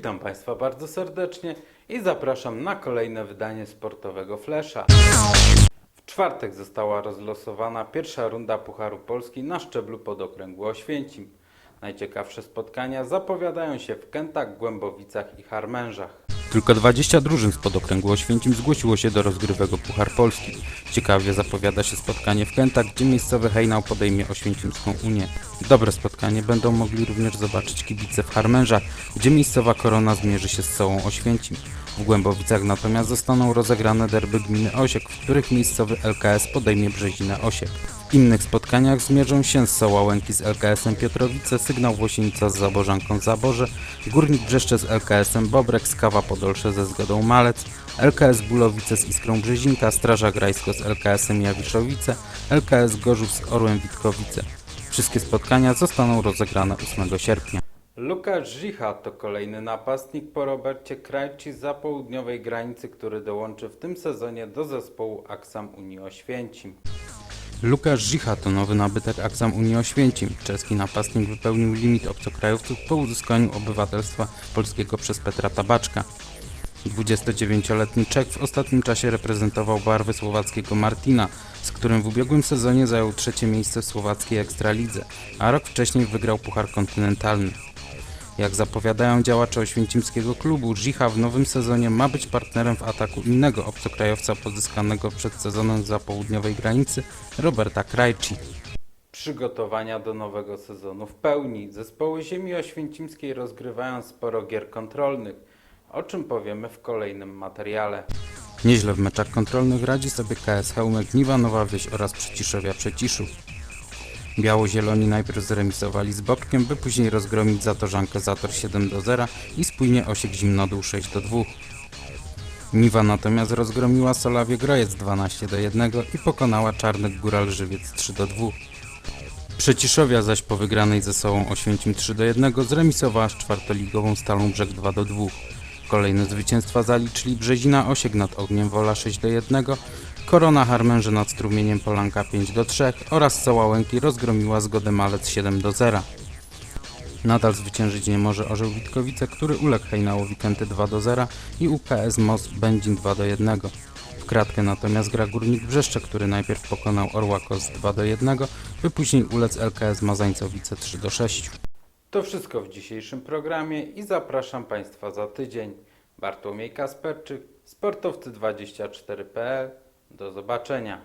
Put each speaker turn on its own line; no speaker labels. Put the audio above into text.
Witam Państwa bardzo serdecznie i zapraszam na kolejne wydanie sportowego Flesza. W czwartek została rozlosowana pierwsza runda Pucharu Polski na szczeblu podokręgu Oświęcim. Najciekawsze spotkania zapowiadają się w Kętach, Głębowicach i Harmężach.
Tylko 20 drużyn z podokręgu Oświęcim zgłosiło się do rozgrywek o Puchar Polski. Ciekawie zapowiada się spotkanie w Kętach, gdzie miejscowy Hejnał podejmie Oświęcimską Unię. Dobre spotkanie będą mogli również zobaczyć kibice w Harmężach, gdzie miejscowa Korona zmierzy się z całą Oświęcim. W Głębowicach natomiast zostaną rozegrane derby gminy Osiek, w których miejscowy LKS podejmie Brzezinę Osiek. Innych spotkaniach zmierzą się z Sołałęki z LKS-em Piotrowice, Sygnał Włosienica z Zabożanką Zaborze, Górnik Brzeszcze z LKS-em Bobrek, Skawa Podolsze ze Zgodą Malec, LKS Bulowice z Iskrą Brzezinka, Straża Grajsko z LKS-em Jawiszowice, LKS Gorzów z Orłem Witkowice. Wszystkie spotkania zostaną rozegrane 8 sierpnia.
Lukasz Żicha to kolejny napastnik po Robercie Krajci za południowej granicy, który dołączy w tym sezonie do zespołu Aksam Unii Oświęcim.
Lukasz Żicha to nowy nabytek Aksam Unii Oświęcim. Czeski napastnik wypełnił limit obcokrajowców po uzyskaniu obywatelstwa polskiego przez Petra Tabaczka. 29-letni Czech w ostatnim czasie reprezentował barwy słowackiego Martina, z którym w ubiegłym sezonie zajął trzecie miejsce w słowackiej Ekstralidze, a rok wcześniej wygrał Puchar Kontynentalny. Jak zapowiadają działacze oświęcimskiego klubu, Żicha w nowym sezonie ma być partnerem w ataku innego obcokrajowca pozyskanego przed sezonem za południowej granicy, Roberta Krajci.
Przygotowania do nowego sezonu w pełni. Zespoły ziemi oświęcimskiej rozgrywają sporo gier kontrolnych, o czym powiemy w kolejnym materiale.
Nieźle w meczach kontrolnych radzi sobie KS Chełmek Niwa Nowa Wieś oraz Przyciszowia Przeciszów. Biało-zieloni najpierw zremisowali z Bobkiem, by później rozgromić Zatorzankę Zator 7 do 0 i spójnie Osiek Zimnodół 6 do 2. Niwa natomiast rozgromiła Solawie Grojec 12 do 1 i pokonała Czarnek Góral Żywiec 3 do 2. Przeciszowia zaś po wygranej ze sobą Oświęcim 3 do 1 zremisowała z czwartoligową Stalą Brzeg 2 do 2. Kolejne zwycięstwa zaliczyli Brzezina Osiek nad Ogniem Wola 6 do 1, Korona Harmęże nad Strumieniem Polanka 5 do 3 oraz Sołałęki rozgromiła Zgodę Malec 7 do 0. Nadal zwyciężyć nie może Orzeł Witkowice, który uległ Hejnałowi Kęty 2 do 0 i UKS Most Będzin 2 do 1. W kratkę natomiast gra Górnik Brzeszcze, który najpierw pokonał Orłakos 2 do 1, by później ulec LKS Mazańcowice 3 do 6.
To wszystko w dzisiejszym programie i zapraszam Państwa za tydzień. Bartłomiej Kasperczyk, sportowcy24.pl. Do zobaczenia.